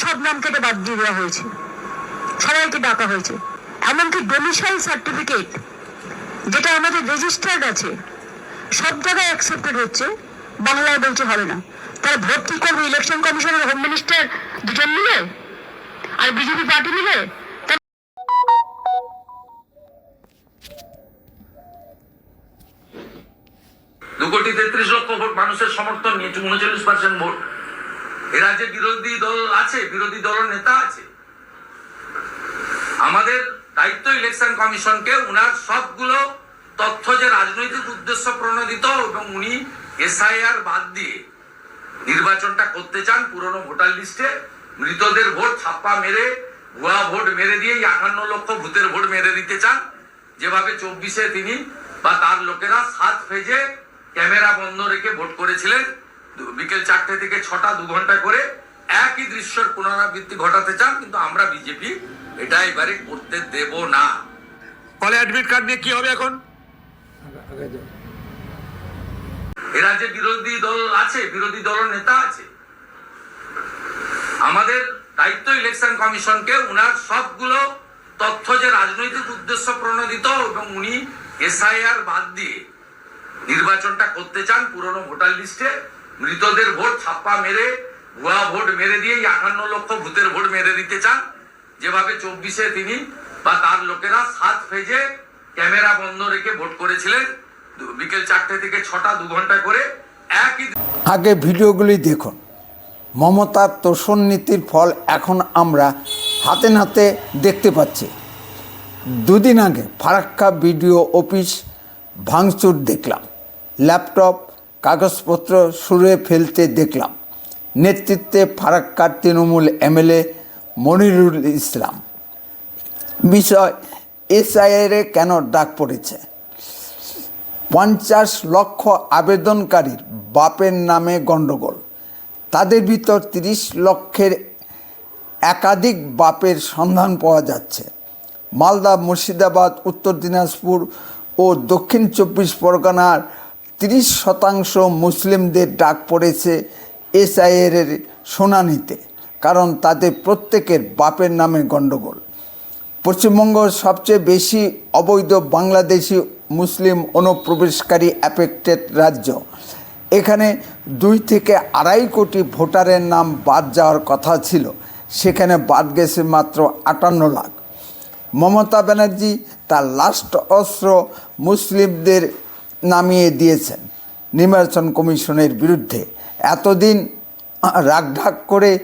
সব নাম কেটে বাদ দিয়ে দেওয়া হয়েছে। সবাইকে ডাকা হয়েছে। এমনকি ডোমিসাইল সার্টিফিকেট যেটা আমাদের রেজিস্টার্ড আছে, সব জায়গায় অ্যাকসেপ্টেড হচ্ছে, বাংলায় বলছে হবে না। তাহলে ভোট কি করব ইলেকশন কমিশনের হোম মিনিস্টার দুজন মিলে? আর বিজেপি পার্টি মিলে? দু কোটি তেত্রিশ লক্ষ ভোট মানুষের সমর্থন নিয়েছে উনচল্লিশ পার্সেন্ট ভোট। এ রাজ্যে বিরোধী দল আছে, বিরোধী দলের নেতা আছে। আমাদের দায়িত্ব ইলেকশন কমিশনকে উনার সবগুলো তথ্য যে রাজনৈতিক উদ্দেশ্য প্রণোদিত এবং উনি এসআইআর বাদ দিয়ে নির্বাচনটা করতে চান, পুরনো ভোটার লিস্টে মৃতদের ভোট ছাপ্পা মেরে, ভুয়া ভোট মেরে দিয়ে আটান্ন লক্ষ ভূতের ভোট মেরে দিতে চান। যেভাবে চব্বিশে তিনি বা তার লোকেরা সাত ফেজে ক্যামেরা বন্ধ রেখে ভোট করেছিলেন বিকেল চারটে থেকে ছটা দু ঘণ্টা করে একই দৃশ্যের পুনরাবৃত্তি ঘটাতে চান কিন্তু আমরা বিজেপি এটা এবারে করতে দেব না। ফলে অ্যাডমিট কার্ড নিয়ে কি হবে এখন? এ রাজ্যে বিরোধী দল আছে বিরোধী দলের নেতা আছে। আমাদের দায়িত্ব ইলেকশন কমিশনকে উনার সবগুলো তথ্য যে রাজনৈতিক উদ্দেশ্য প্রণোদিত এবং উনি এসআইআর বাদ দিয়ে নির্বাচনটা করতে চান পুরনো ভোটার লিস্টে মৃতদের ভোট ছাপ্পা মেরে, ভুয়া ভোট মেরে দিয়ে আটান্ন লক্ষ ভূতের ভোট মেরে দিতে চান। যেভাবে চব্বিশে তিনি বা তার লোকেরা সাত ফেজে ক্যামেরা বন্ধ রেখে ভোট করেছিলেন বিকেল চারটে থেকে ছটা দু ঘণ্টা করে একই আগে ভিডিওগুলি দেখুন। মমতার তোষণ নীতির ফল এখন আমরা হাতে নাতে দেখতে পাচ্ছি। দুদিন আগে ফারাক্কা বিডিও অফিস ভাঙচুর দেখলাম। ল্যাপটপ কাগজপত্র সুরে ফেলতে দেখলাম। নেতৃত্বে ফারাক্কার তৃণমূল এমএলএ মনিরুল ইসলাম। বিষয় এসআইআরে কেন ডাক পড়েছে? পঞ্চাশ লক্ষ আবেদনকারীর বাপের নামে গণ্ডগোল। তাদের ভিতর তিরিশ লক্ষের একাধিক বাপের সন্ধান পাওয়া যাচ্ছে। মালদা মুর্শিদাবাদ, উত্তর দিনাজপুর ও দক্ষিণ চব্বিশ পরগনার তিরিশ শতাংশ মুসলিমদের ডাক পড়েছে এসআইয়ের শুনানিতে, কারণ তাদের প্রত্যেকের বাপের নামে গণ্ডগোল। পশ্চিমবঙ্গ সবচেয়ে বেশি অবৈধ বাংলাদেশি মুসলিম অনুপ্রবেশকারী অ্যাফেক্টেড রাজ্য। এখানে দুই থেকে আড়াই কোটি ভোটারের নাম বাদ যাওয়ার কথা ছিল, সেখানে বাদ গেছে মাত্র আটান্ন লাখ। মমতা ব্যানার্জি তার লাস্ট অস্ত্র মুসলিমদের নামিয়ে দিয়েছেন নির্বাচন কমিশনের বিরুদ্ধে। এতদিন রাগঢাক করে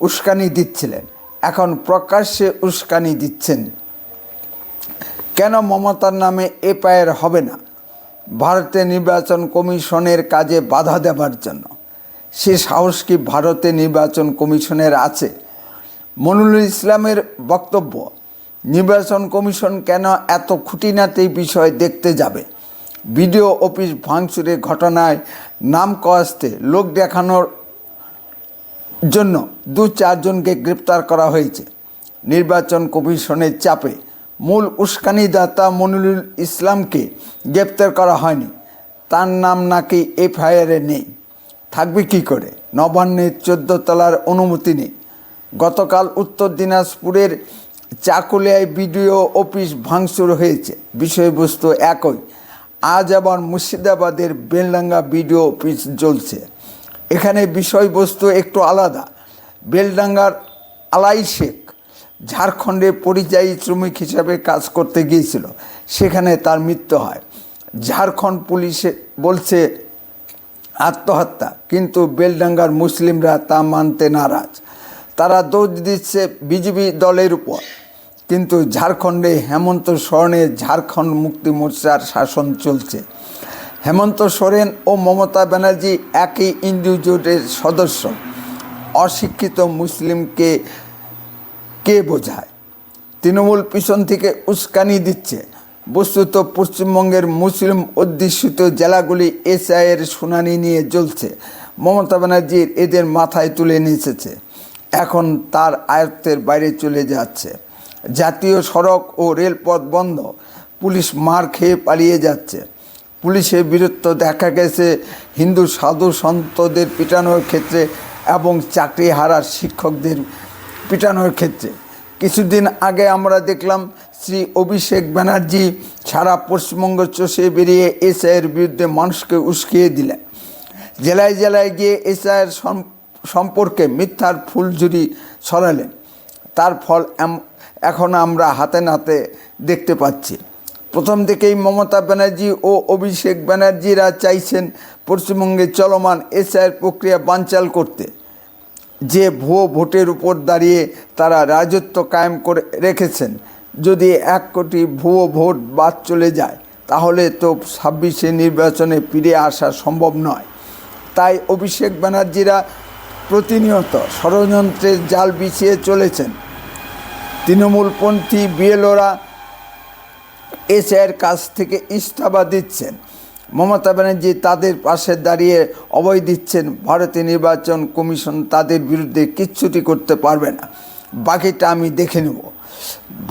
উস্কানি দিচ্ছিলেন। এখন প্রকাশ্যে উস্কানি দিচ্ছেন। কেন মমতার নামে এপায়ের হবে না? ভারতে নির্বাচন কমিশনের কাজে বাধা দেওয়ার জন্য। সে সাহস কি ভারতে নির্বাচন কমিশনের আছে? মনুল ইসলামের বক্তব্য, নির্বাচন কমিশন কেন এত খুঁটিনাটি বিষয় দেখতে যাবে? বিডিও অফিস ভাঙচুরের ঘটনায় নাম কস্তে লোক দেখানোর জন্য দু চারজনকে গ্রেপ্তার করা হয়েছে। নির্বাচন কমিশনের চাপে মূল উস্কানিদাতা মনিরুল ইসলামকে গ্রেপ্তার করা হয়নি। তার নাম নাকি এফআইআরে নেই। থাকবে কি করে? নবান্নের চোদ্দ তলার অনুমতি নেই। গতকাল উত্তর দিনাজপুরের চাকুলিয়ায় বিডিও অফিস ভাঙচুর হয়েছে। বিষয়বস্তু একই। আজ আবার মুর্শিদাবাদের বেলডাঙ্গা বিডিও অফিস চলছে এখানে বিষয়বস্তু একটু আলাদা। বেলডাঙ্গার আলাই শেখ ঝাড়খণ্ডে পরিযায়ী শ্রমিক হিসাবে কাজ করতে গিয়েছিল। সেখানে তার মৃত্যু হয়। ঝাড়খণ্ড পুলিশে বলছে, আত্মহত্যা, কিন্তু বেলডাঙ্গার মুসলিমরা তা মানতে নারাজ। তারা দোষ দিচ্ছে বিজেপি দলের উপর। কিন্তু ঝাড়খণ্ডে হেমন্ত সোরেনের ঝাড়খণ্ড মুক্তি মোর্চার শাসন চলছে। হেমন্ত সোরেন ও মমতা ব্যানার্জি একই ইন্দু জোটের সদস্য। অশিক্ষিত মুসলিমকে কে বোঝায়? তৃণমূল পিছন থেকে উস্কানি দিচ্ছে। বস্তুত পশ্চিমবঙ্গের মুসলিম অধ্যুষিত জেলাগুলি এসআইয়ের শুনানি নিয়ে চলছে মমতা ব্যানার্জির এদের মাথায় তুলে নিয়ে এসেছে এখন তার আয়ত্তের বাইরে চলে যাচ্ছে। জাতীয় সড়ক ও রেলপথ বন্ধ। পুলিশ মার খেয়ে পালিয়ে যাচ্ছে। পুলিশের বীরত্ব দেখা গেছে হিন্দু সাধু সন্তদের পিটানোর ক্ষেত্রে এবং চাকরি হারার শিক্ষকদের পিটানোর ক্ষেত্রে। কিছুদিন আগে আমরা দেখলাম শ্রী অভিষেক ব্যানার্জি সারা পশ্চিমবঙ্গ চষে বেরিয়ে এসআইয়ের বিরুদ্ধে মানুষকে উস্কিয়ে দিলেন। জেলায় জেলায় গিয়ে এসআইয়ের সম্পর্কে মিথ্যার ফুলঝুরি ছড়ালেন। তার ফল এখন আমরা হাতে নাতে দেখতে পাচ্ছি। প্রথম থেকেই মমতা ব্যানার্জি ও অভিষেক ব্যানার্জিরা চাইছেন পশ্চিমবঙ্গে চলমান এসআইয়ের প্রক্রিয়া বানচাল করতে। যে ভুয়ো ভোটের উপর দাঁড়িয়ে তারা রাজত্ব কায়েম করে রেখেছেন। যদি এক কোটি ভুয়ো ভোট বাদ চলে যায়, তাহলে তো ছাব্বিশে নির্বাচনে ফিরে আসা সম্ভব নয়। তাই অভিষেক ব্যানার্জিরা প্রতিনিয়ত ষড়যন্ত্রের জাল বিছিয়ে চলেছেন। তৃণমূলপন্থী বিএলওরা এসআইয়ের কাছ থেকে ইস্তফা দিচ্ছেন। মমতা ব্যানার্জি তাদের পাশে দাঁড়িয়ে অভয় দিচ্ছেন, ভারতীয় নির্বাচন কমিশন তাদের বিরুদ্ধে কিচ্ছুটি করতে পারবে না। বাকিটা আমি দেখে নেব।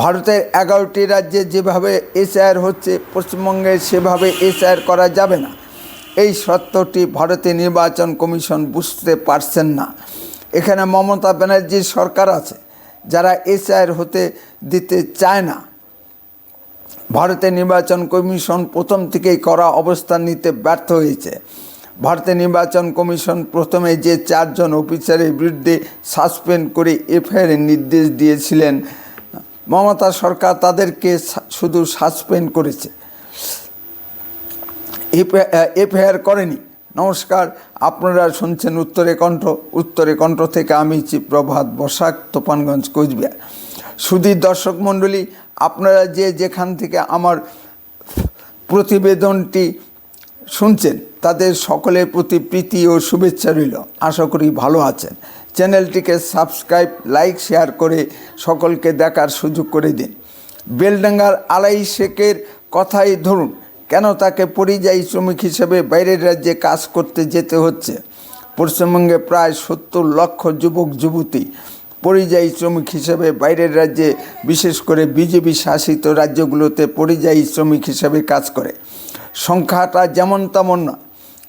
ভারতের এগারোটি রাজ্যে যেভাবে এসআইআর হচ্ছে, পশ্চিমবঙ্গে সেভাবে এসআইআর করা যাবে না। এই সত্যটি ভারতীয় নির্বাচন কমিশন বুঝতে পারছেন না। এখানে মমতা ব্যানার্জির সরকার আছে। যারা এসআইআর হতে দিতে চায় না। ভারতের নির্বাচন কমিশন প্রথম থেকেই করা অবস্থান নিতে ব্যর্থ হয়েছে। ভারতের নির্বাচন কমিশন প্রথমে যে চারজন অফিসারের বিরুদ্ধে সাসপেন্ড করে এফআইআর নির্দেশ দিয়েছিলেন, মমতা সরকার তাদেরকে শুধু সাসপেন্ড করেছে। এফআইআর করেনি। নমস্কার, আপনারা শুনছেন উত্তরে কণ্ঠ। উত্তরে কণ্ঠ থেকে আমি প্রভাত বসাক তোপানগঞ্জ কোচবিহার। সুধীর দর্শক মণ্ডলী, আপনারা যে যেখান থেকে আমার প্রতিবেদনটি শুনছেন, তাদের সকলের প্রতি প্রীতি ও শুভেচ্ছা রইল। আশা করি ভালো আছেন। চ্যানেলটিকে সাবস্ক্রাইব, লাইক, শেয়ার করে সকলকে দেখার সুযোগ করে দিন। বেলডাঙ্গার আলাই শেখের কথাই ধরুন কেন তাকে পরিযায়ী শ্রমিক হিসেবে বাইরের রাজ্যে কাজ করতে যেতে হচ্ছে? পশ্চিমবঙ্গে প্রায় সত্তর লক্ষ যুবক, যুবতী পরিযায়ী শ্রমিক হিসেবে বাইরের রাজ্যে, বিশেষ করে বিজেপি শাসিত রাজ্যগুলোতে পরিযায়ী শ্রমিক হিসেবে কাজ করে। সংখ্যাটা যেমন তেমন না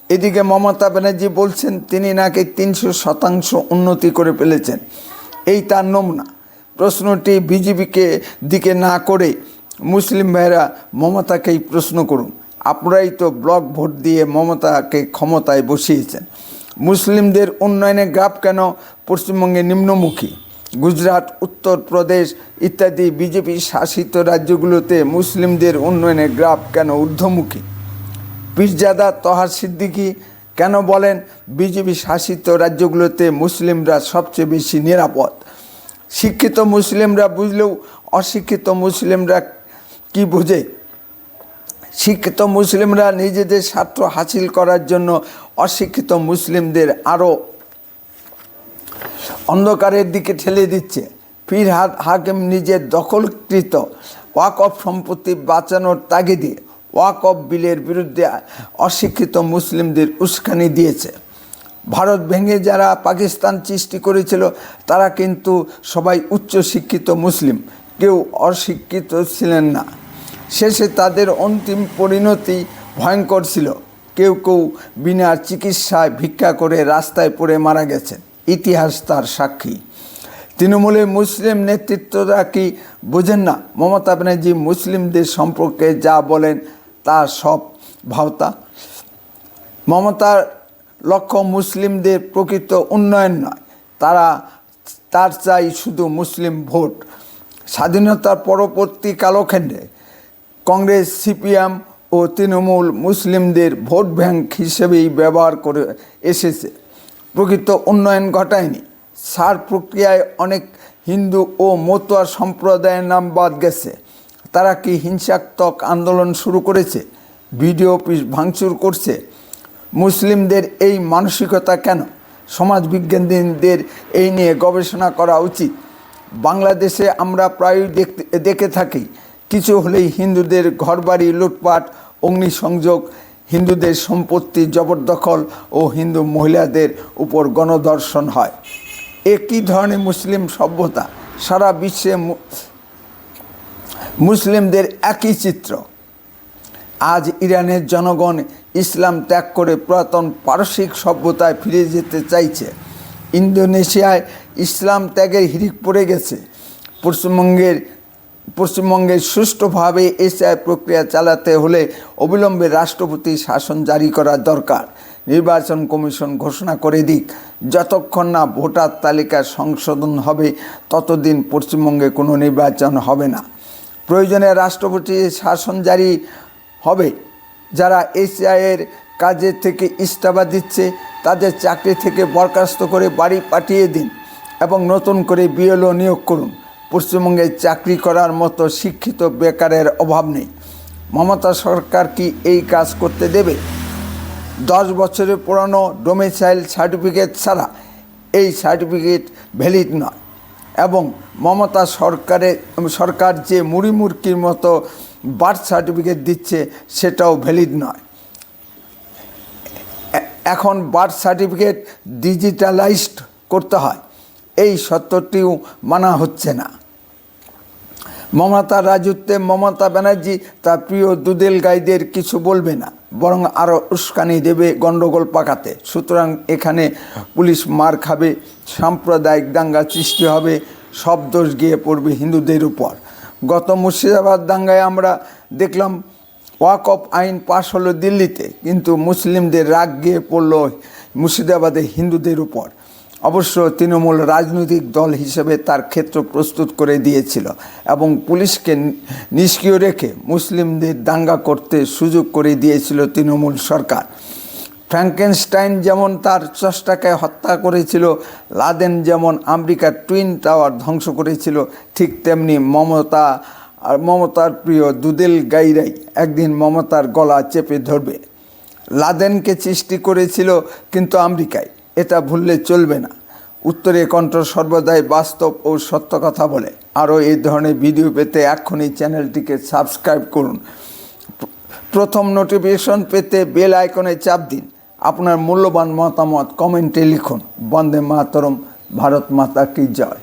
এদিকে মমতা ব্যানার্জি বলছেন, তিনি নাকি তিনশো শতাংশ উন্নতি করে ফেলেছেন। এই তার নমুনা। প্রশ্নটি বিজেপিকে দিকে না করে মুসলিম ভাইরা মমতাকেই প্রশ্ন করুন। আপনারাই তো ব্লক ভোট দিয়ে মমতাকে ক্ষমতায় বসিয়েছেন। মুসলিমদের উন্নয়নের গ্রাফ কেন? পশ্চিমবঙ্গে নিম্নমুখী, গুজরাট, উত্তরপ্রদেশ ইত্যাদি বিজেপি শাসিত রাজ্যগুলোতে মুসলিমদের উন্নয়নের গ্রাফ কেন ঊর্ধ্বমুখী? পীরজাদা তহার সিদ্দিকি কেন বলেন, বিজেপি শাসিত রাজ্যগুলোতে মুসলিমরা সবচেয়ে বেশি নিরাপদ? শিক্ষিত মুসলিমরা বুঝলেও অশিক্ষিত মুসলিমরা কি বোঝে? শিক্ষিত মুসলিমরা নিজেদের স্বার্থ হাসিল করার জন্য অশিক্ষিত মুসলিমদের আরও অন্ধকারের দিকে ঠেলে দিচ্ছে। পীর হাত হাকিম নিজের দখলকৃত ওয়াকফ সম্পত্তি বাঁচানোর তাগিদে ওয়াকফ বিলের বিরুদ্ধে অশিক্ষিত মুসলিমদের উস্কানি দিয়েছে। ভারত ভেঙে যারা পাকিস্তান সৃষ্টি করেছিল, তারা কিন্তু সবাই উচ্চ শিক্ষিত মুসলিম। কেউ অশিক্ষিত ছিলেন না। শেষে তাদের অন্তিম পরিণতি ভয়ঙ্কর ছিল। কেউ কেউ বিনা চিকিৎসায় ভিক্ষা করে রাস্তায় পড়ে মারা গেছেন। ইতিহাস তার সাক্ষী। তৃণমূলের মুসলিম নেতৃত্বরা কি বোঝেন না? মমতা ব্যানার্জি মুসলিমদের সম্পর্কে যা বলেন তা সব ভাওতা। মমতার লক্ষ্য মুসলিমদের প্রকৃত উন্নয়ন নয়। তারা, তার চাই শুধু মুসলিম ভোট। স্বাধীনতার পরবর্তী কালখণ্ডে কংগ্রেস, সিপিএম ও তৃণমূল মুসলিমদের ভোট ব্যাংক হিসেবেই ব্যবহার করে এসেছে। প্রকৃত উন্নয়ন ঘটায়নি। সার প্রক্রিয়ায় অনেক হিন্দু ও মতুয়া সম্প্রদায়ের নাম বাদ গেছে। তারা কি হিংসাত্মক আন্দোলন শুরু করেছে? ভিডিও অফিস ভাঙচুর করছে। মুসলিমদের এই মানসিকতা কেন? সমাজবিজ্ঞানীদের এই নিয়ে গবেষণা করা উচিত। বাংলাদেশে আমরা প্রায়ই দেখতে, দেখে থাকি কিছু হলেই হিন্দুদের ঘরবাড়ি, লুটপাট, অগ্নিসংযোগ, হিন্দুদের সম্পত্তি জবরদখল ও হিন্দু মহিলাদের উপর গণধর্ষণ হয়। এ কী ধরনের মুসলিম সভ্যতা? সারা বিশ্বে মুসলিমদের একই চিত্র। আজ ইরানের জনগণ ইসলাম ত্যাগ করে পুরাতন পারসিক সভ্যতায় ফিরে যেতে চাইছে। ইন্দোনেশিয়ায় ইসলাম ত্যাগের হিরিক পড়ে গেছে। পশ্চিমবঙ্গের পশ্চিমবঙ্গে সুষ্ঠুভাবে এসআই প্রক্রিয়া চালাতে হলে অবিলম্বে রাষ্ট্রপতি শাসন জারি করা দরকার। নির্বাচন কমিশন ঘোষণা করে দিক। যতক্ষণ না ভোটার তালিকা সংশোধন হবে, ততদিন পশ্চিমবঙ্গে কোনো নির্বাচন হবে না। প্রয়োজনে রাষ্ট্রপতি শাসন জারি হবে। যারা এসআইয়ের কাজের থেকে ইস্তফা দিচ্ছে, তাদের চাকরি থেকে বরখাস্ত করে বাড়ি পাঠিয়ে দিন এবং নতুন করে বিএলও নিয়োগ করুন। পশ্চিমবঙ্গে চাকরি করার মতো শিক্ষিত বেকারের অভাব নেই। মমতা সরকার কি এই কাজ করতে দেবে? দশ বছরের পুরনো ডোমিসাইল সার্টিফিকেট ছাড়া এই সার্টিফিকেট ভ্যালিড নয়। এবং মমতা সরকারের সরকার যে মুড়িমুরকির মতো বার্থ সার্টিফিকেট দিচ্ছে সেটাও ভ্যালিড নয়। এখন বার্থ সার্টিফিকেট ডিজিটালাইজড করতে হয়। এই সত্যটিও মানা হচ্ছে না। মমতার রাজত্বে মমতা ব্যানার্জি তার প্রিয় দুদেল গাইদের কিছু বলবে না, বরং আরও উস্কানি দেবে গণ্ডগোল পাকাতে। সুতরাং এখানে পুলিশ মার খাবে, সাম্প্রদায়িক দাঙ্গা সৃষ্টি হবে, সব দোষ গিয়ে পড়বে হিন্দুদের উপর। গত মুর্শিদাবাদ দাঙ্গায় আমরা দেখলাম, ওয়াক অফ আইন পাশ হলো দিল্লিতে, কিন্তু মুসলিমদের রাগ গিয়ে পড়ল মুর্শিদাবাদে হিন্দুদের উপর। অবশ্য তৃণমূল রাজনৈতিক দল হিসেবে তার ক্ষেত্র প্রস্তুত করে দিয়েছিল এবং পুলিশকে নিষ্ক্রিয় রেখে মুসলিমদের দাঙ্গা করতে সুযোগ করে দিয়েছিল তৃণমূল সরকার। ফ্র্যাঙ্কেনস্টাইন যেমন তার চষ্টাকে হত্যা করেছিল, লাদেন যেমন আমেরিকার টুইন টাওয়ার ধ্বংস করেছিল, ঠিক তেমনি মমতা আর মমতার প্রিয় দুদেল গাইরাই একদিন মমতার গলা চেপে ধরবে। লাদেনকে সৃষ্টি করেছিল কিন্তু আমেরিকায়। এটা ভুললে চলবে না। উত্তরে কণ্ঠ সর্বদাই বাস্তব ও সত্য কথা বলে। আরও এই ধরনের ভিডিও পেতে এখনই চ্যানেলটিকে সাবস্ক্রাইব করুন। প্রথম নোটিফিকেশন পেতে বেল আইকনে চাপ দিন। আপনার মূল্যবান মতামত কমেন্টে লিখুন। বন্দে মাতরম, ভারত মাতা কি জয়।